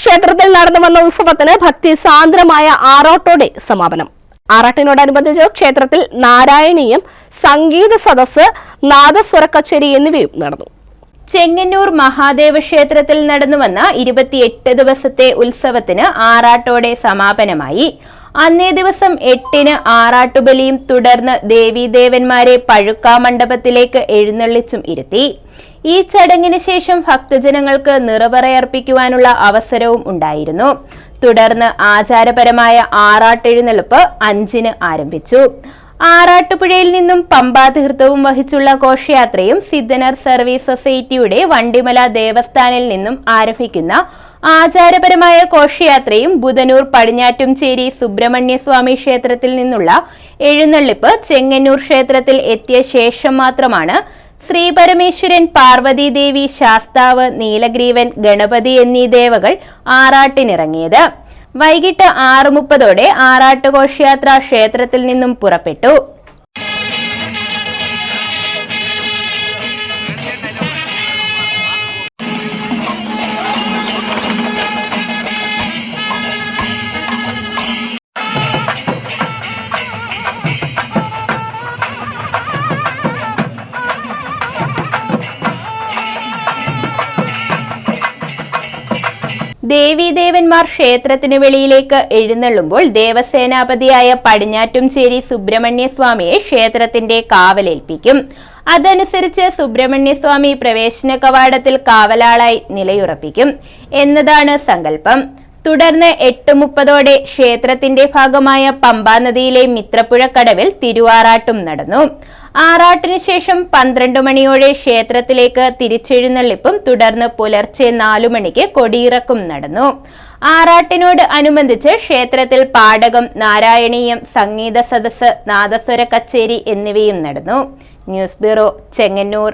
ക്ഷേത്രത്തിൽ നടന്നു വന്ന ഉത്സവത്തിന് ഭക്തി സാന്ദ്രമായ ആറാട്ടോടെ സമാപനം. ആറാട്ടിനോടനുബന്ധിച്ച് ക്ഷേത്രത്തിൽ നാരായണീയം സംഗീത സദസ് നാദസ്വര കച്ചേരി എന്നിവയും നടന്നു. ചെങ്ങന്നൂർ മഹാദേവ ക്ഷേത്രത്തിൽ നടന്നുവന്ന ഇരുപത്തിയെട്ട് ദിവസത്തെ ഉത്സവത്തിന് ആറാട്ടോടെ സമാപനമായി അന്നേ ദിവസം എട്ടിന് ആറാട്ടുബലിയും തുടർന്ന് ദേവീദേവന്മാരെ പഴുക്കാമണ്ഡപത്തിലേക്ക് എഴുന്നള്ളിച്ചും ഇരുത്തി. ഈ ചടങ്ങിന് ശേഷം ഭക്തജനങ്ങൾക്ക് നിറവറയർപ്പിക്കുവാനുള്ള അവസരവും ഉണ്ടായിരുന്നു. തുടർന്ന് ആചാരപരമായ ആറാട്ടെഴുന്നള്ളിപ്പ് അഞ്ചിന് ആരംഭിച്ചു. ആറാട്ടുപുഴയിൽ നിന്നും പമ്പാതീർത്ഥവും വഹിച്ചുള്ള ഘോഷയാത്രയും സിദ്ധനർ സർവീസ് സൊസൈറ്റിയുടെ വണ്ടിമല ദേവസ്ഥാനിൽ നിന്നും ആരംഭിക്കുന്ന ആചാരപരമായ ഘോഷയാത്രയും ബുധനൂർ പടിഞ്ഞാറ്റുംചേരി സുബ്രഹ്മണ്യസ്വാമി ക്ഷേത്രത്തിൽ നിന്നുള്ള എഴുന്നള്ളിപ്പ് ചെങ്ങന്നൂർ ക്ഷേത്രത്തിൽ എത്തിയ ശേഷം മാത്രമാണ് ശ്രീപരമേശ്വരൻ പാർവതീദേവി ശാസ്താവ് നീലഗ്രീവൻ ഗണപതി എന്നീ ദേവകൾ ആറാട്ടിനിറങ്ങിയത്. വൈകിട്ട് ആറ് മുപ്പതോടെ ആറാട്ട് ഘോഷയാത്ര ക്ഷേത്രത്തിൽ നിന്നും പുറപ്പെട്ടു. ദേവീദേവന്മാർ ക്ഷേത്രത്തിനു വെളിയിലേക്ക് എഴുന്നള്ളുമ്പോൾ ദേവസേനാപതിയായ പടിഞ്ഞാറ്റുംചേരി സുബ്രഹ്മണ്യസ്വാമിയെ ക്ഷേത്രത്തിന്റെ കാവലേൽപ്പിക്കും. അതനുസരിച്ച് സുബ്രഹ്മണ്യസ്വാമി പ്രവേശന കവാടത്തിൽ കാവലാളായി നിലയുറപ്പിക്കും എന്നതാണ് സങ്കല്പം. തുടർന്ന് എട്ട് മുപ്പതോടെ ക്ഷേത്രത്തിന്റെ ഭാഗമായ പമ്പാ നദിയിലെ മിത്രപ്പുഴക്കടവിൽ തിരുവാറാട്ടും നടന്നു. ആറാട്ടിനു ശേഷം പന്ത്രണ്ട് മണിയോടെ ക്ഷേത്രത്തിലേക്ക് തിരിച്ചെഴുന്നള്ളിപ്പും തുടർന്ന് പുലർച്ചെ നാലു മണിക്ക് കൊടിയിറക്കും നടന്നു. ആറാട്ടിനോട് അനുബന്ധിച്ച് ക്ഷേത്രത്തിൽ പാടകം നാരായണീയം സംഗീത സദസ് നാദസ്വര കച്ചേരി എന്നിവയും നടന്നു. News bureau Chengannur.